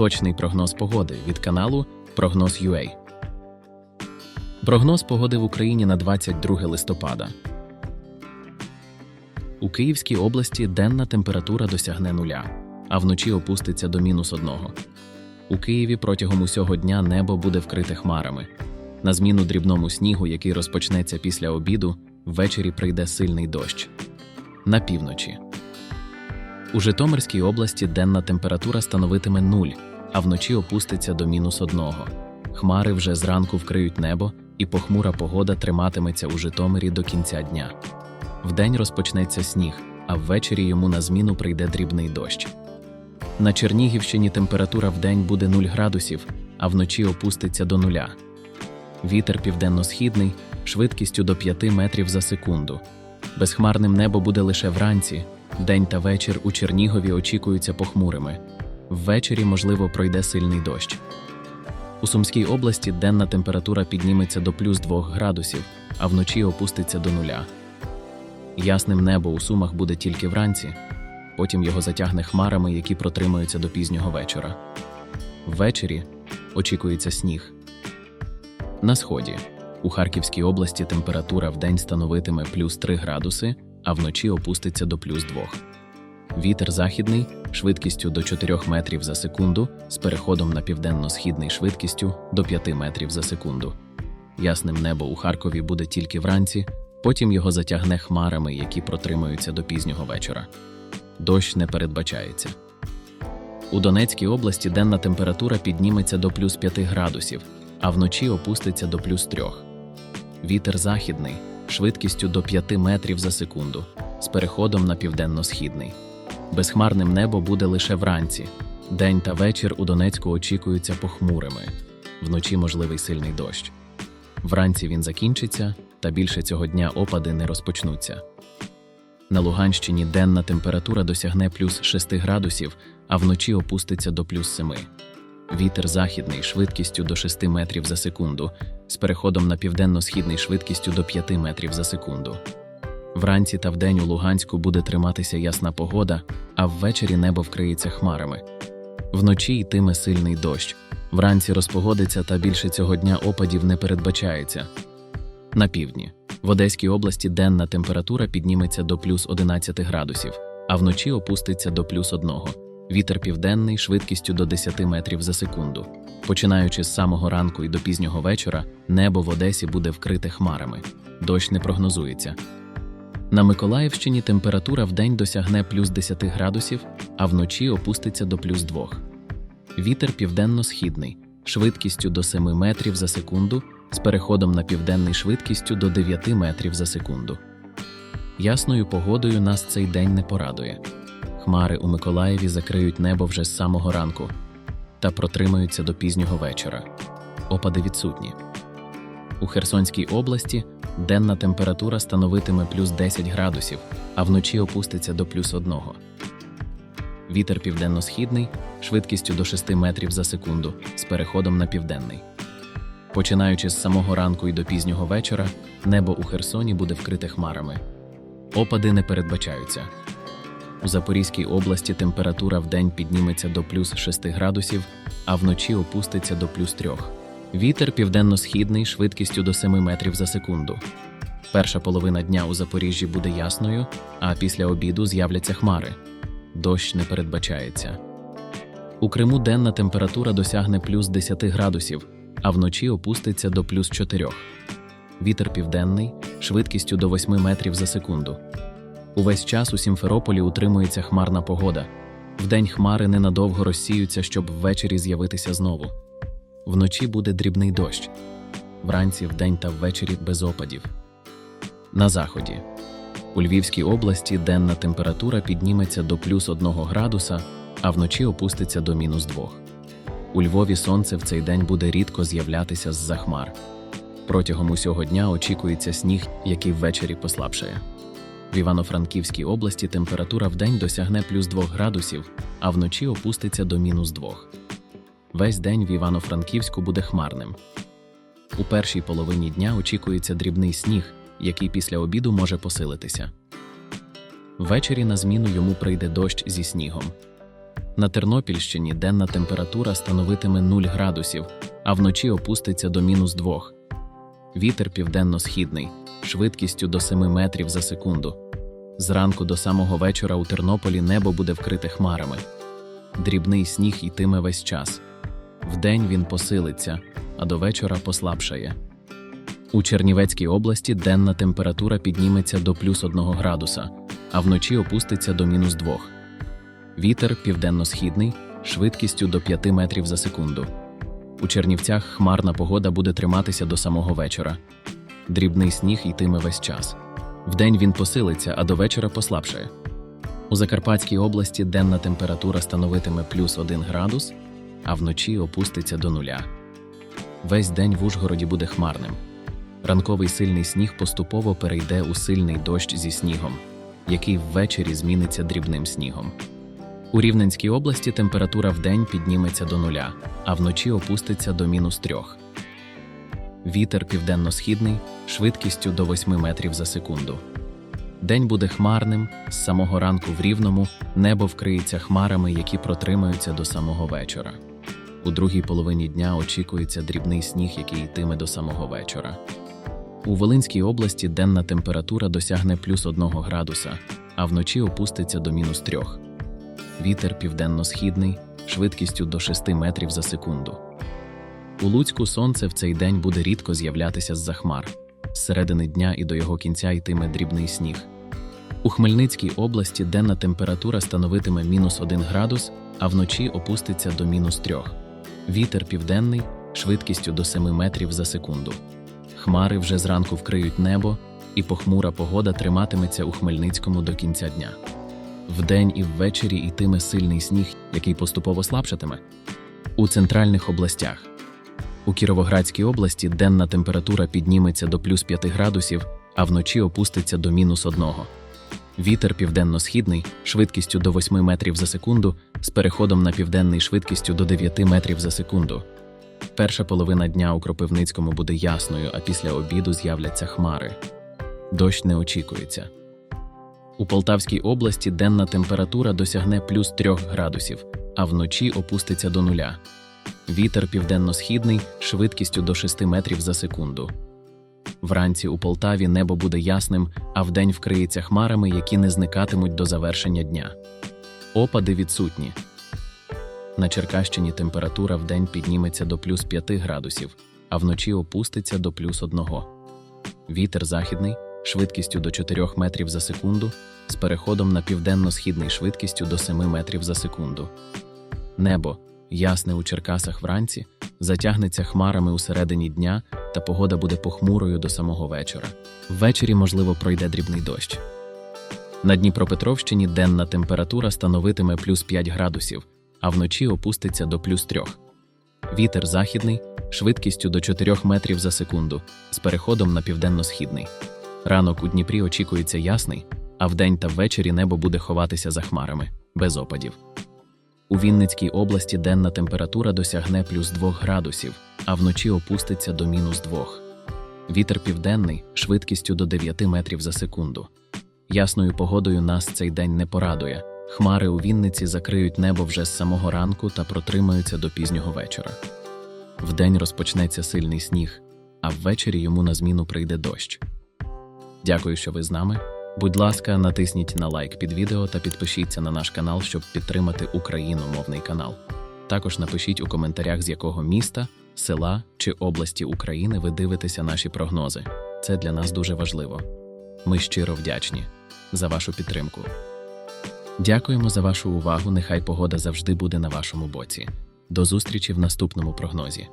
Точний прогноз погоди від каналу Прогноз UA. Прогноз погоди в Україні на 22 листопада. У Київській області денна температура досягне нуля, а вночі опуститься до мінус одного. У Києві протягом усього дня небо буде вкрите хмарами. На зміну дрібному снігу, який розпочнеться після обіду, ввечері прийде сильний дощ. На півночі. У Житомирській області денна температура становитиме нуль, а вночі опуститься до мінус одного. Хмари вже зранку вкриють небо, і похмура погода триматиметься у Житомирі до кінця дня. Вдень розпочнеться сніг, а ввечері йому на зміну прийде дрібний дощ. На Чернігівщині температура вдень буде 0 градусів, а вночі опуститься до нуля. Вітер південно-східний швидкістю до 5 метрів за секунду. Безхмарним небо буде лише вранці. День та вечір у Чернігові очікуються похмурими. Ввечері, можливо, пройде сильний дощ. У Сумській області денна температура підніметься до плюс 2 градусів, а вночі опуститься до нуля. Ясним небо у Сумах буде тільки вранці, потім його затягне хмарами, які протримаються до пізнього вечора. Ввечері очікується сніг. На сході у Харківській області температура вдень становитиме плюс 3 градуси, а вночі опуститься до плюс 2. Вітер західний швидкістю до 4 метрів за секунду з переходом на південно-східний швидкістю до 5 метрів за секунду. Ясним небо у Харкові буде тільки вранці, потім його затягне хмарами, які протримаються до пізнього вечора. Дощ не передбачається. У Донецькій області денна температура підніметься до плюс 5 градусів, а вночі опуститься до плюс 3. Вітер західний швидкістю до 5 метрів за секунду з переходом на південно-східний. Безхмарним небо буде лише вранці. День та вечір у Донецьку очікуються похмурими. Вночі можливий сильний дощ. Вранці він закінчиться, та більше цього дня опади не розпочнуться. На Луганщині денна температура досягне плюс 6 градусів, а вночі опуститься до плюс 7. Вітер західний швидкістю до 6 метрів за секунду, з переходом на південно-східний швидкістю до 5 метрів за секунду. Вранці та вдень у Луганську буде триматися ясна погода, а ввечері небо вкриється хмарами. Вночі йтиме сильний дощ. Вранці розпогодиться та більше цього дня опадів не передбачається. На півдні. В Одеській області денна температура підніметься до плюс 11 градусів, а вночі опуститься до плюс 1. Вітер південний швидкістю до 10 метрів за секунду. Починаючи з самого ранку і до пізнього вечора, небо в Одесі буде вкрите хмарами. Дощ не прогнозується. На Миколаївщині температура вдень досягне плюс 10 градусів, а вночі опуститься до плюс 2. Вітер південно-східний швидкістю до 7 метрів за секунду з переходом на південний швидкістю до 9 метрів за секунду. Ясною погодою нас цей день не порадує. Хмари у Миколаєві закриють небо вже з самого ранку та протримаються до пізнього вечора. Опади відсутні. У Херсонській області денна температура становитиме плюс 10 градусів, а вночі опуститься до плюс 1. Вітер південно-східний швидкістю до 6 метрів за секунду з переходом на південний. Починаючи з самого ранку і до пізнього вечора, небо у Херсоні буде вкрите хмарами. Опади не передбачаються. У Запорізькій області температура вдень підніметься до плюс 6 градусів, а вночі опуститься до плюс 3. Вітер південно-східний швидкістю до 7 метрів за секунду. Перша половина дня у Запоріжжі буде ясною, а після обіду з'являться хмари. Дощ не передбачається. У Криму денна температура досягне плюс 10 градусів, а вночі опуститься до плюс 4. Вітер південний швидкістю до 8 метрів за секунду. Увесь час у Сімферополі утримується хмарна погода. Вдень хмари ненадовго розсіються, щоб ввечері з'явитися знову. Вночі буде дрібний дощ, вранці, вдень та ввечері без опадів. На заході. У Львівській області денна температура підніметься до плюс 1 градуса, а вночі опуститься до мінус 2. У Львові сонце в цей день буде рідко з'являтися з-за хмар. Протягом усього дня очікується сніг, який ввечері послабшає. В Івано-Франківській області температура вдень досягне плюс 2 градусів, а вночі опуститься до мінус 2. Весь день в Івано-Франківську буде хмарним. У першій половині дня очікується дрібний сніг, який після обіду може посилитися. Ввечері на зміну йому прийде дощ зі снігом. На Тернопільщині денна температура становитиме 0 градусів, а вночі опуститься до мінус 2. Вітер південно-східний, швидкістю до 7 метрів за секунду. Зранку до самого вечора у Тернополі небо буде вкрите хмарами. Дрібний сніг йтиме весь час. Вдень він посилиться, а до вечора послабшає. У Чернівецькій області денна температура підніметься до плюс 1 градуса, а вночі опуститься до мінус 2. Вітер південно-східний, швидкістю до 5 метрів за секунду. У Чернівцях хмарна погода буде триматися до самого вечора. Дрібний сніг йтиме весь час. Вдень він посилиться, а до вечора послабшає. У Закарпатській області денна температура становитиме плюс 1 градус, а вночі опуститься до нуля. Весь день в Ужгороді буде хмарним. Ранковий сильний сніг поступово перейде у сильний дощ зі снігом, який ввечері зміниться дрібним снігом. У Рівненській області температура вдень підніметься до нуля, а вночі опуститься до мінус трьох. Вітер південно-східний швидкістю до 8 метрів за секунду. День буде хмарним, з самого ранку в рівному небо вкриється хмарами, які протримаються до самого вечора. У другій половині дня очікується дрібний сніг, який йтиме до самого вечора. У Волинській області денна температура досягне плюс 1 градуса, а вночі опуститься до мінус 3. Вітер південно-східний швидкістю до 6 метрів за секунду. У Луцьку сонце в цей день буде рідко з'являтися з-за хмар. З середини дня і до його кінця йтиме дрібний сніг. У Хмельницькій області денна температура становитиме мінус 1 градус, а вночі опуститься до мінус 3. Вітер південний швидкістю до 7 метрів за секунду. Хмари вже зранку вкриють небо, і похмура погода триматиметься у Хмельницькому до кінця дня. Вдень і ввечері йтиме сильний сніг, який поступово слабшатиме. У центральних областях. У Кіровоградській області денна температура підніметься до плюс 5 градусів, а вночі опуститься до мінус 1. Вітер південно-східний швидкістю до 8 метрів за секунду, з переходом на південний швидкістю до 9 метрів за секунду. Перша половина дня у Кропивницькому буде ясною, а після обіду з'являться хмари. Дощ не очікується. У Полтавській області денна температура досягне плюс 3 градусів, а вночі опуститься до нуля. Вітер південно-східний швидкістю до 6 метрів за секунду. Вранці у Полтаві небо буде ясним, а вдень вкриється хмарами, які не зникатимуть до завершення дня. Опади відсутні. На Черкащині температура вдень підніметься до плюс 5 градусів, а вночі опуститься до плюс 1. Вітер західний швидкістю до 4 метрів за секунду, з переходом на південно-східний швидкістю до 7 метрів за секунду. Небо, ясне у Черкасах вранці, затягнеться хмарами у середині дня, та погода буде похмурою до самого вечора. Ввечері, можливо, пройде дрібний дощ. На Дніпропетровщині денна температура становитиме плюс 5 градусів, а вночі опуститься до плюс 3. Вітер західний швидкістю до 4 метрів за секунду, з переходом на південно-східний. Ранок у Дніпрі очікується ясний, а вдень та ввечері небо буде ховатися за хмарами, без опадів. У Вінницькій області денна температура досягне плюс 2 градусів, а вночі опуститься до мінус 2. Вітер південний швидкістю до 9 метрів за секунду. Ясною погодою нас цей день не порадує. Хмари у Вінниці закриють небо вже з самого ранку та протримаються до пізнього вечора. Вдень розпочнеться сильний сніг, а ввечері йому на зміну прийде дощ. Дякую, що ви з нами. Будь ласка, натисніть на лайк під відео та підпишіться на наш канал, щоб підтримати україномовний канал. Також напишіть у коментарях, з якого міста, села чи області України ви дивитеся наші прогнози. Це для нас дуже важливо. Ми щиро вдячні за вашу підтримку. Дякуємо за вашу увагу. Нехай погода завжди буде на вашому боці. До зустрічі в наступному прогнозі.